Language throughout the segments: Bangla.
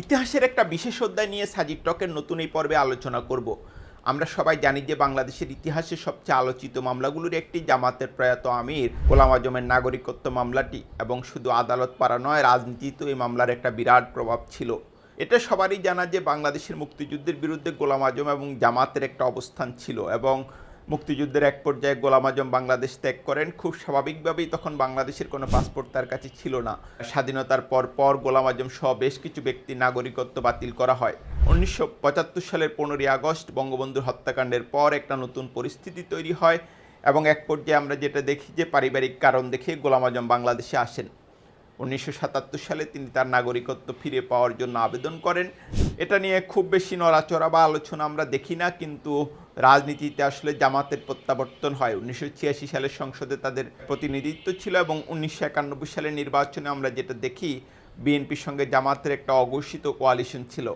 ইতিহাসের একটা বিশেষ অধ্যায় নিয়ে সাজিদ টকের নতুন এই পর্বে আলোচনা করব। আমরা সবাই জানি যে বাংলাদেশের ইতিহাসে সবচেয়ে আলোচিত মামলাগুলোর একটি জামাতের প্রয়াত আমির, গোলাম আজমের নাগরিকত্ব মামলাটি এবং শুধু আদালত পাড়া নয়, রাজনীতিতেও এই মামলার একটা বিরাট প্রভাব ছিল। এটা সবারই জানা যে বাংলাদেশের মুক্তিযুদ্ধের বিরুদ্ধে গোলাম আজম এবং জামাতের একটা অবস্থান ছিল এবং মুক্তিযুদ্ধের এক পর্যায়ে গোলাম আজম বাংলাদেশ ত্যাগ করেন, খুব স্বাভাবিকভাবেই তখন বাংলাদেশের কোনো পাসপোর্ট তার কাছে ছিল না। স্বাধীনতার পর পর গোলাম আজম সহ বেশ কিছু ব্যক্তির নাগরিকত্ব বাতিল করা হয়। উনিশশো পঁচাত্তর সালের পনেরোই আগস্ট বঙ্গবন্ধুর হত্যাকাণ্ডের পর একটা নতুন পরিস্থিতি তৈরি হয় এবং এক পর্যায়ে আমরা যেটা দেখি যে পারিবারিক কারণ দেখে গোলাম আজম বাংলাদেশে আসেন। উনিশশো সাতাত্তর সালে তিনি তার নাগরিকত্ব ফিরে পাওয়ার জন্য আবেদন করেন। এটা নিয়ে খুব বেশি নড়াচড়া বা আলোচনা আমরা দেখি না, কিন্তু রাজনীতিতে আসলে জামাতের প্রত্যাবর্তন হয়। উনিশশো ছিয়াশি সালের সংসদে তাদের প্রতিনিধিত্ব ছিল এবং উনিশশো একানব্বই সালের নির্বাচনে আমরা যেটা দেখি, বিএনপির সঙ্গে জামাতের একটা অঘোষিত কোয়ালিশন ছিল।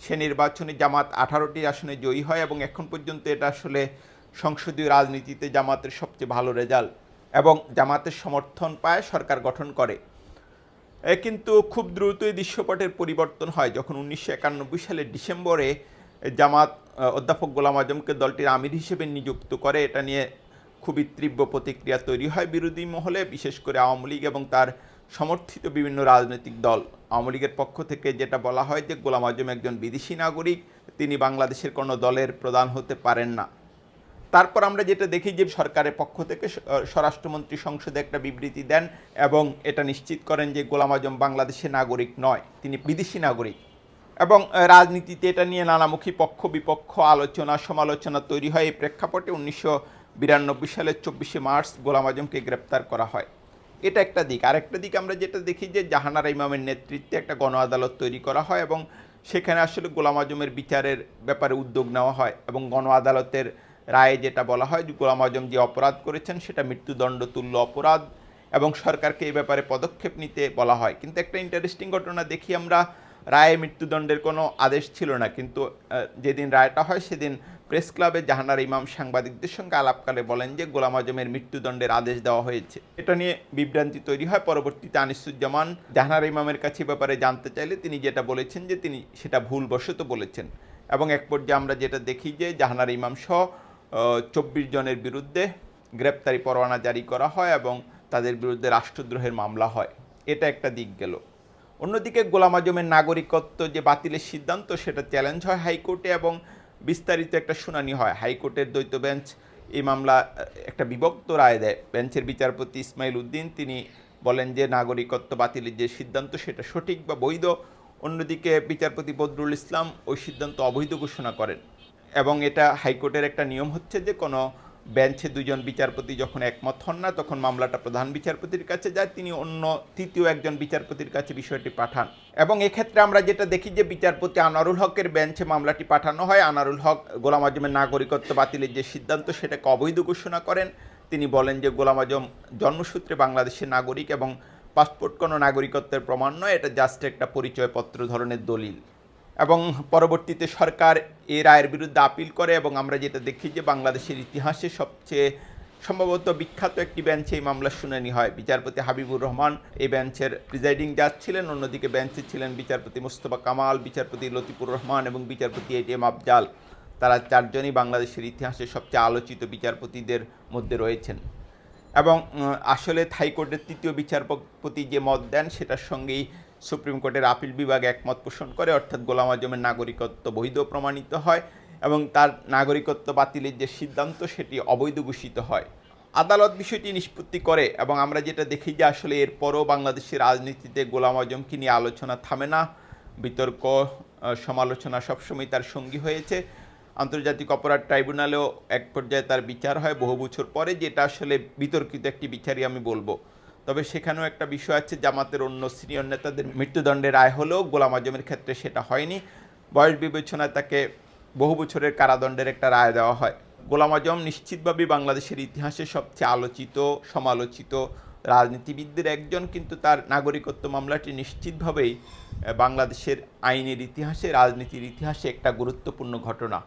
সে নির্বাচনে জামাত আঠারোটি আসনে জয়ী হয় এবং এখন পর্যন্ত এটা আসলে সংসদীয় রাজনীতিতে জামাতের সবচেয়ে ভালো রেজাল্ট এবং জামাতের সমর্থন পায় সরকার গঠন করে। কিন্তু খুব দ্রুতই দৃশ্যপটের পরিবর্তন হয়। যখন উনিশশো একানব্বই সালের ডিসেম্বরে জামাত অধ্যাপক গোলাম আজমকে দলটির আমির হিসেবে নিযুক্ত করে, এটা নিয়ে খুবই তীব্র প্রতিক্রিয়া তৈরি হয় বিরোধী মহলে, বিশেষ করে আওয়ামী লীগ এবং তার সমর্থিত বিভিন্ন রাজনৈতিক দল। আওয়ামী লীগের পক্ষ থেকে যেটা বলা হয় যে, গোলাম আজম একজন বিদেশি নাগরিক, তিনি বাংলাদেশের কোনো দলের প্রধান হতে পারেন না। তারপর আমরা যেটা দেখি যে সরকারের পক্ষ থেকে স্বরাষ্ট্রমন্ত্রী সংসদে একটা বিবৃতি দেন এবং এটা নিশ্চিত করেন যে গোলাম আজম বাংলাদেশের নাগরিক নয়, তিনি বিদেশি নাগরিক। এবং রাজনীতিতে এটা নিয়ে নানামুখী পক্ষ বিপক্ষ আলোচনা, সমালোচনা তৈরি হয়। এই প্রেক্ষাপটে উনিশশো বিরানব্বই সালের চব্বিশে মার্চ গোলাম আজমকে গ্রেপ্তার করা হয়। এটা একটা দিক। আরেকটা দিক আমরা যেটা দেখি যে জাহানারা ইমামের নেতৃত্বে একটা গণ আদালত তৈরি করা হয় এবং সেখানে আসলে গোলাম আজমের বিচারের ব্যাপারে উদ্যোগ নেওয়া হয় এবং গণ আদালতের রায়ে যেটা বলা হয় যে গোলাম আজম যে অপরাধ করেছেন, সেটা মৃত্যুদণ্ড, তুল্য অপরাধ এবং সরকারকে এই ব্যাপারে পদক্ষেপ নিতে বলা হয়। কিন্তু একটা ইন্টারেস্টিং ঘটনা দেখি আমরা, রায়ে মৃত্যুদণ্ডের কোনো আদেশ ছিল না। কিন্তু যেদিন রায়টা হয়, সেদিন প্রেস ক্লাবে জাহানার ইমাম সাংবাদিকদের সঙ্গে আলাপকালে বলেন যে, গোলাম আজমের মৃত্যুদণ্ডের আদেশ দেওয়া হয়েছে। এটা নিয়ে বিভ্রান্তি তৈরি হয়। পরবর্তীতে আনিসুজ্জামান জাহানার ইমামের কাছে ব্যাপারে জানতে চাইলে তিনি যেটা বলেছেন যে, তিনি সেটা ভুলবশত বলেছেন। এবং এক পর্যায়ে আমরা যেটা দেখি যে, জাহানার ইমাম সহ চব্বিশ জনের বিরুদ্ধে গ্রেপ্তারি পরোয়ানা জারি করা হয় এবং তাদের বিরুদ্ধে রাষ্ট্রদ্রোহের মামলা হয়। এটা একটা দিক গেল। অন্যদিকে গোলাম আজমের নাগরিকত্ব যে বাতিলের সিদ্ধান্ত, সেটা চ্যালেঞ্জ হয় হাইকোর্টে এবং বিস্তারিত একটা শুনানি হয়। হাইকোর্টের দ্বৈত বেঞ্চ এই মামলা, একটা বিভক্ত রায় দেয়। বেঞ্চের বিচারপতি ইসমাইল উদ্দিন, তিনি বলেন যে নাগরিকত্ব বাতিলের যে সিদ্ধান্ত, সেটা সঠিক বা বৈধ। অন্যদিকে বিচারপতি বদরুল ইসলাম ওই সিদ্ধান্ত অবৈধ ঘোষণা করেন। এবং এটা হাইকোর্টের একটা নিয়ম হচ্ছে যে কোনো বেঞ্চে দুজন বিচারপতি যখন একমত হন না, তখন মামলাটা প্রধান বিচারপতির কাছে যায়, তিনি অন্য তৃতীয় একজন বিচারপতির কাছে বিষয়টি পাঠান। এবং এক্ষেত্রে আমরা যেটা দেখি যে বিচারপতি আনারুল হকের বেঞ্চে মামলাটি পাঠানো হয়। আনারুল হক গোলাম আজমের নাগরিকত্ব বাতিলের যে সিদ্ধান্ত, সেটাকে অবৈধ ঘোষণা করেন। তিনি বলেন যে গোলাম আজম জন্মসূত্রে বাংলাদেশের নাগরিক এবং পাসপোর্ট কোনো নাগরিকত্বের প্রমাণ নয়, এটা জাস্ট একটা পরিচয়পত্র ধরনের দলিল। এবং পরবর্তীতে সরকার এই রায়ের বিরুদ্ধে আপিল করে এবং আমরা যেটা দেখি যে বাংলাদেশের ইতিহাসে সবচেয়ে সম্ভবত বিখ্যাত একটি বেঞ্চে এই মামলার শুনানি হয়। বিচারপতি হাবিবুর রহমান এই বেঞ্চের প্রিজাইডিং জাজ ছিলেন, অন্যদিকে বেঞ্চে ছিলেন বিচারপতি মোস্তফা কামাল, বিচারপতি লতিফুর রহমান এবং বিচারপতি এটিএম আফজাল। তারা চারজনই বাংলাদেশের ইতিহাসে সবচেয়ে আলোচিত বিচারপতিদের মধ্যে রয়েছেন। এবং আসলে থাইকোর্টের তৃতীয় বিচারপতি যে মত দেন, সেটার সঙ্গেই সুপ্রিম কোর্টের আপিল বিভাগ একমত পোষণ করে, অর্থাৎ গোলাম আজমের নাগরিকত্ব বৈধ প্রমাণিত হয় এবং তার নাগরিকত্ব বাতিলের যে সিদ্ধান্ত, সেটি অবৈধ ঘোষিত হয়। আদালত বিষয়টি নিষ্পত্তি করে এবং আমরা যেটা দেখি যে আসলে এরপরও বাংলাদেশের রাজনীতিতে গোলাম আজমকে নিয়ে আলোচনা থামে না। বিতর্ক সমালোচনা সবসময় তার সঙ্গী হয়েছে। আন্তর্জাতিক অপরাধ ট্রাইব্যুনালেও এক পর্যায়ে তার বিচার হয় বহু বছর পরে, যেটা আসলে বিতর্কিত একটি বিচারই আমি বলব। তবে সেখানেও একটা বিষয় আছে, জামাতের অন্য সিনিয়র নেতাদের মৃত্যুদণ্ডের রায় হলেও গোলাম আজমের ক্ষেত্রে সেটা হয়নি। বয়স বিবেচনায় তাকে বহু বছরের কারাদণ্ডের একটা রায় দেওয়া হয়। গোলাম আজম নিশ্চিতভাবেই বাংলাদেশের ইতিহাসে সবচেয়ে আলোচিত, সমালোচিত রাজনীতিবিদদের একজন, কিন্তু তার নাগরিকত্ব মামলাটি নিশ্চিতভাবেই বাংলাদেশের আইনের ইতিহাসে, রাজনীতির ইতিহাসে একটা গুরুত্বপূর্ণ ঘটনা।